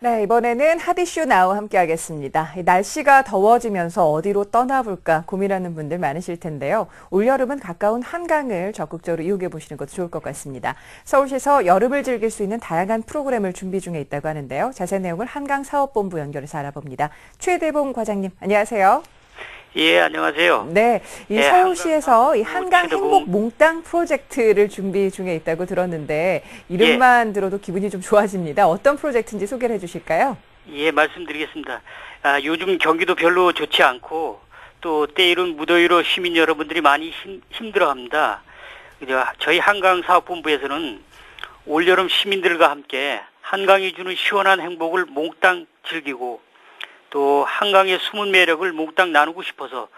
네, 이번에는 하디슈 나우 함께 하겠습니다. 이 날씨가 더워지면서 어디로 떠나볼까 고민하는 분들 많으실 텐데요. 올여름은 가까운 한강을 적극적으로 이용해 보시는 것도 좋을 것 같습니다. 서울시에서 여름을 즐길 수 있는 다양한 프로그램을 준비 중에 있다고 하는데요. 자세한 내용을 한강사업본부 연결해서 알아봅니다. 최대봉 과장님, 안녕하세요. 예, 안녕하세요. 네, 이 네, 서울시에서 이 한강 한강 최대봉. 행복 몽땅 프로젝트를 준비 중에 있다고 들었는데 이름만 들어도 기분이 좀 좋아집니다. 어떤 프로젝트인지 소개를 해주실까요? 예, 말씀드리겠습니다. 아, 요즘 경기도 별로 좋지 않고 또 때이른 무더위로 시민 여러분들이 많이 힘, 힘들어합니다. 저희 한강사업본부에서는 올여름 시민들과 함께 한강이 주는 시원한 행복을 몽땅 즐기고 또 한강의 숨은 매력을 몽땅 나누고 싶어서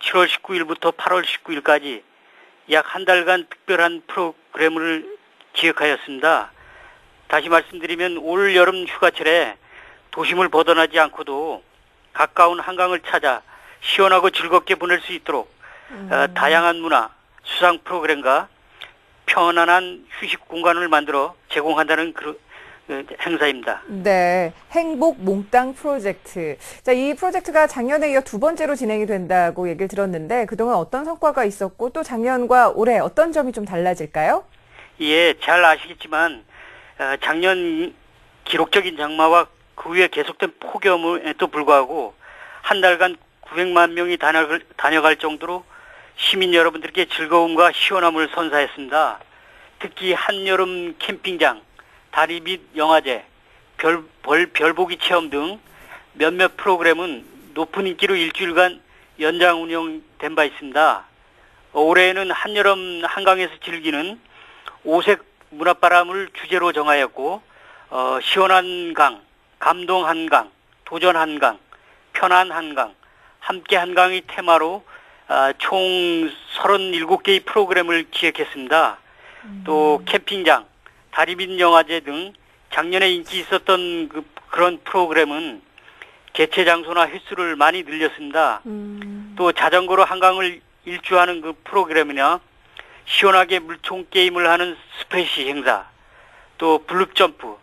7월 19일부터 8월 19일까지 약 한 달간 특별한 프로그램을 기획하였습니다. 다시 말씀드리면 올 여름 휴가철에 도심을 벗어나지 않고도 가까운 한강을 찾아 시원하고 즐겁게 보낼 수 있도록 어, 다양한 문화, 수상 프로그램과 편안한 휴식 공간을 만들어 제공한다는 그 어, 행사입니다. 네, 행복 몽땅 프로젝트. 자, 이 프로젝트가 작년에 이어 두 번째로 진행이 된다고 얘기를 들었는데 그동안 어떤 성과가 있었고 또 작년과 올해 어떤 점이 좀 달라질까요? 예, 잘 아시겠지만 어, 작년 기록적인 장마와 그 후에 계속된 폭염에도 불구하고 한 달간 900만 명이 다녀갈, 다녀갈 정도로 시민 여러분들께 즐거움과 시원함을 선사했습니다. 특히 한여름 캠핑장, 다리 밑 영화제, 별, 벌, 별보기 체험 등 몇몇 프로그램은 높은 인기로 일주일간 연장 운영된 바 있습니다. 어, 올해에는 한여름 한강에서 즐기는 오색 문화바람을 주제로 정하였고 어, 시원한 강, 감동 한강, 도전 한강, 편안 한강, 함께 한강이 테마로 아, 총 37개의 프로그램을 기획했습니다. 또 캠핑장, 다리 밑 영화제 등 작년에 인기 있었던 그, 그런 프로그램은 개최 장소나 횟수를 많이 늘렸습니다. 또 자전거로 한강을 일주하는 그 프로그램이나 시원하게 물총 게임을 하는 스페시 행사, 또 블루점프,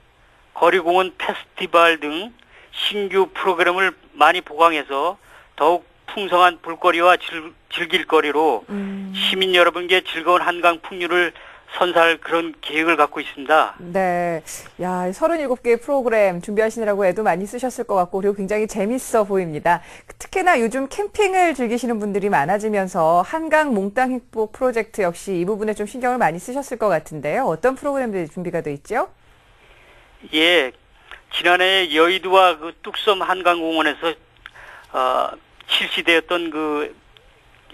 거리공원 페스티벌 등 신규 프로그램을 많이 보강해서 더욱 풍성한 볼거리와 즐, 즐길 거리로 시민 여러분께 즐거운 한강 풍류를 선사할 그런 계획을 갖고 있습니다. 네. 야, 37개의 프로그램 준비하시느라고 애도 많이 쓰셨을 것 같고, 그리고 굉장히 재밌어 보입니다. 특히나 요즘 캠핑을 즐기시는 분들이 많아지면서 한강 몽땅 행복 프로젝트 역시 이 부분에 좀 신경을 많이 쓰셨을 것 같은데요. 어떤 프로그램들이 준비가 돼 있죠? 예, 지난해 여의도와 그 뚝섬 한강공원에서 어, 실시되었던 그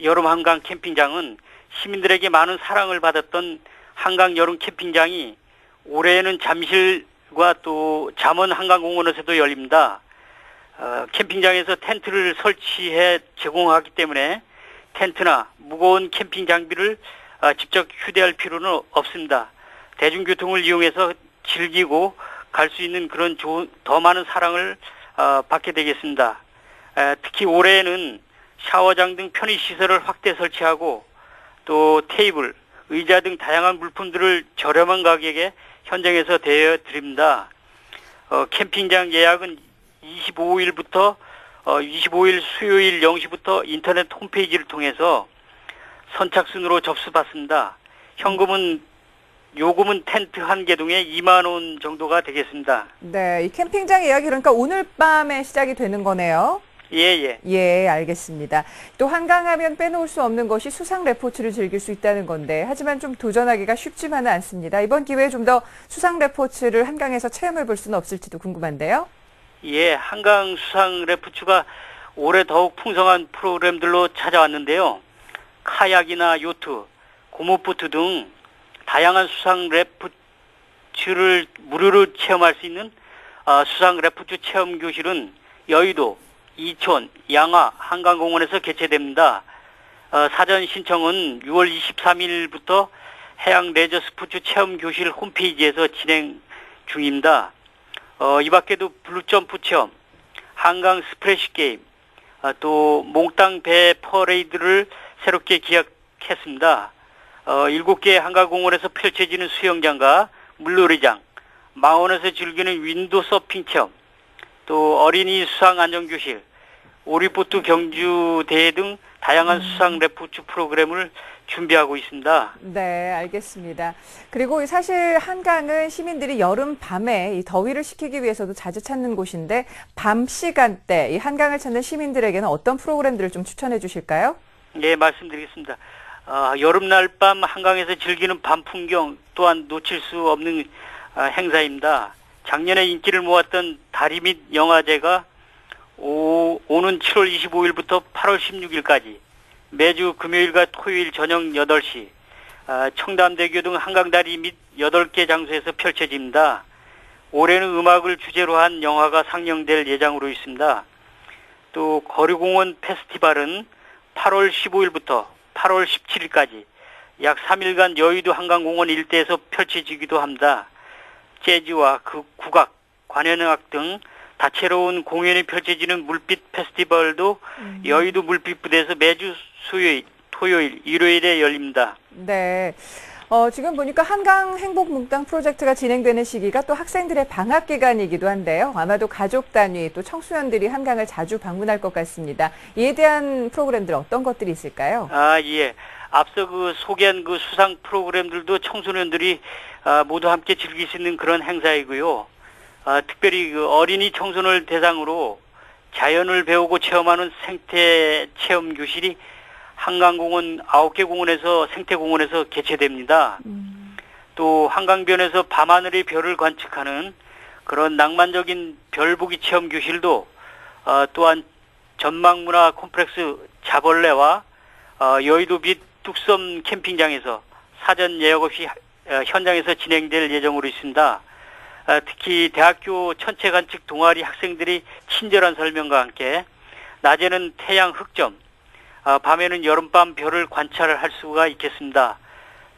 여름 한강 캠핑장은 시민들에게 많은 사랑을 받았던 한강 여름 캠핑장이 올해에는 잠실과 또 잠원 한강공원에서도 열립니다. 어, 캠핑장에서 텐트를 설치해 제공하기 때문에 텐트나 무거운 캠핑 장비를 어, 직접 휴대할 필요는 없습니다. 대중교통을 이용해서 즐기고 갈 수 있는 그런 좋은 더 많은 사랑을 어, 받게 되겠습니다. 에, 특히 올해에는 샤워장 등 편의 시설을 확대 설치하고 또 테이블, 의자 등 다양한 물품들을 저렴한 가격에 현장에서 대여 드립니다. 어, 캠핑장 예약은 25일부터 어, 25일 수요일 0시부터 인터넷 홈페이지를 통해서 선착순으로 접수받습니다. 현금은 요금은 텐트 한 개동에 2만 원 정도가 되겠습니다. 네, 이 캠핑장 예약이 그러니까 오늘 밤에 시작이 되는 거네요. 예, 예. 예, 알겠습니다. 또 한강하면 빼놓을 수 없는 것이 수상 레포츠를 즐길 수 있다는 건데, 하지만 좀 도전하기가 쉽지만은 않습니다. 이번 기회에 좀 더 수상 레포츠를 한강에서 체험해 볼 수는 없을지도 궁금한데요. 예, 한강 수상 레프츠가 올해 더욱 풍성한 프로그램들로 찾아왔는데요. 카약이나 요트, 고무보트 등 다양한 수상 레프츠를 무료로 체험할 수 있는 아, 수상 레프츠 체험 교실은 여의도, 이촌, 양화, 한강공원에서 개최됩니다. 어, 사전 신청은 6월 23일부터 해양 레저 스포츠 체험 교실 홈페이지에서 진행 중입니다. 어, 이 밖에도 블루점프 체험, 한강 스프레시 게임, 아, 또 몽땅 배 퍼레이드를 새롭게 기획했습니다. 어, 7개의 한강공원에서 펼쳐지는 수영장과 물놀이장, 망원에서 즐기는 윈도 서핑 체험, 또 어린이 수상 안전교실, 오리보트 경주 대회 등 다양한 수상 레포츠 프로그램을 준비하고 있습니다. 네, 알겠습니다. 그리고 사실 한강은 시민들이 여름 밤에 이 더위를 식히기 위해서도 자주 찾는 곳인데 밤 시간대 이 한강을 찾는 시민들에게는 어떤 프로그램들을 좀 추천해 주실까요? 예, 말씀드리겠습니다. 아, 여름날 밤 한강에서 즐기는 밤 풍경 또한 놓칠 수 없는 아, 행사입니다. 작년에 인기를 모았던 다리 및 영화제가 오, 오는 7월 25일부터 8월 16일까지 매주 금요일과 토요일 저녁 8시 아, 청담대교 등 한강다리 및 8개 장소에서 펼쳐집니다. 올해는 음악을 주제로 한 영화가 상영될 예정으로 있습니다. 또 거리공원 페스티벌은 8월 15일부터 8월 17일까지 약 3일간 여의도 한강공원 일대에서 펼쳐지기도 합니다. 재즈와 그 국악, 관현악 등 다채로운 공연이 펼쳐지는 물빛 페스티벌도 여의도 물빛 부대에서 매주 수요일, 토요일, 일요일에 열립니다. 네. 어, 지금 보니까 한강 행복몽땅 프로젝트가 진행되는 시기가 또 학생들의 방학 기간이기도 한데요. 아마도 가족 단위 또 청소년들이 한강을 자주 방문할 것 같습니다. 이에 대한 프로그램들 어떤 것들이 있을까요? 아, 예. 앞서 그 소개한 그 수상 프로그램들도 청소년들이 아, 모두 함께 즐길 수 있는 그런 행사이고요. 아, 특별히 그 어린이 청소년을 대상으로 자연을 배우고 체험하는 생태 체험 교실이 한강공원 9개 공원에서 생태공원에서 개최됩니다. 또 한강변에서 밤하늘의 별을 관측하는 그런 낭만적인 별보기 체험 교실도 어, 또한 전망문화 콤플렉스 자벌레와 어, 여의도 빛 뚝섬 캠핑장에서 사전 예약 없이 어, 현장에서 진행될 예정으로 있습니다. 어, 특히 대학교 천체 관측 동아리 학생들이 친절한 설명과 함께 낮에는 태양 흑점, 어, 밤에는 여름밤 별을 관찰할 수가 있겠습니다.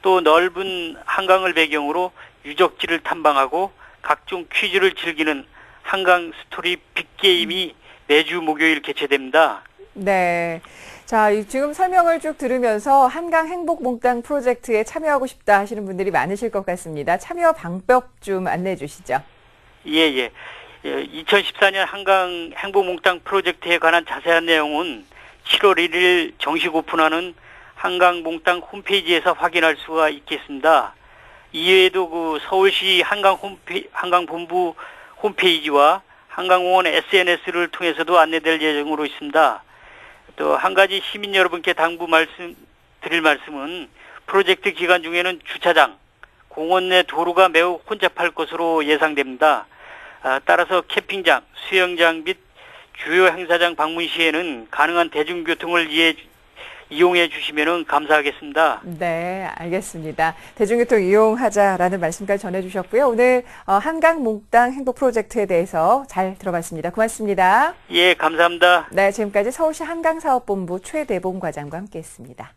또 넓은 한강을 배경으로 유적지를 탐방하고 각종 퀴즈를 즐기는 한강 스토리 빅게임이 매주 목요일 개최됩니다. 네. 자, 이 지금 설명을 쭉 들으면서 한강 행복 몽땅 프로젝트에 참여하고 싶다 하시는 분들이 많으실 것 같습니다. 참여 방법 좀 안내해 주시죠. 예, 예. 2014년 한강 행복 몽땅 프로젝트에 관한 자세한 내용은 7월 1일 정식 오픈하는 한강몽땅 홈페이지에서 확인할 수가 있겠습니다. 이외에도 그 서울시 한강 홈페 한강 본부 홈페이지와 한강공원 SNS를 통해서도 안내될 예정으로 있습니다. 또 한 가지 시민 여러분께 당부 말씀 드릴 말씀은 프로젝트 기간 중에는 주차장, 공원 내 도로가 매우 혼잡할 것으로 예상됩니다. 아, 따라서 캠핑장, 수영장 및 주요 행사장 방문 시에는 가능한 대중교통을 이해, 이용해 주시면 감사하겠습니다. 네, 알겠습니다. 대중교통 이용하자라는 말씀까지 전해주셨고요. 오늘 어, 한강몽땅 행복 프로젝트에 대해서 잘 들어봤습니다. 고맙습니다. 예, 감사합니다. 네, 지금까지 서울시 한강사업본부 최대봉 과장과 함께했습니다.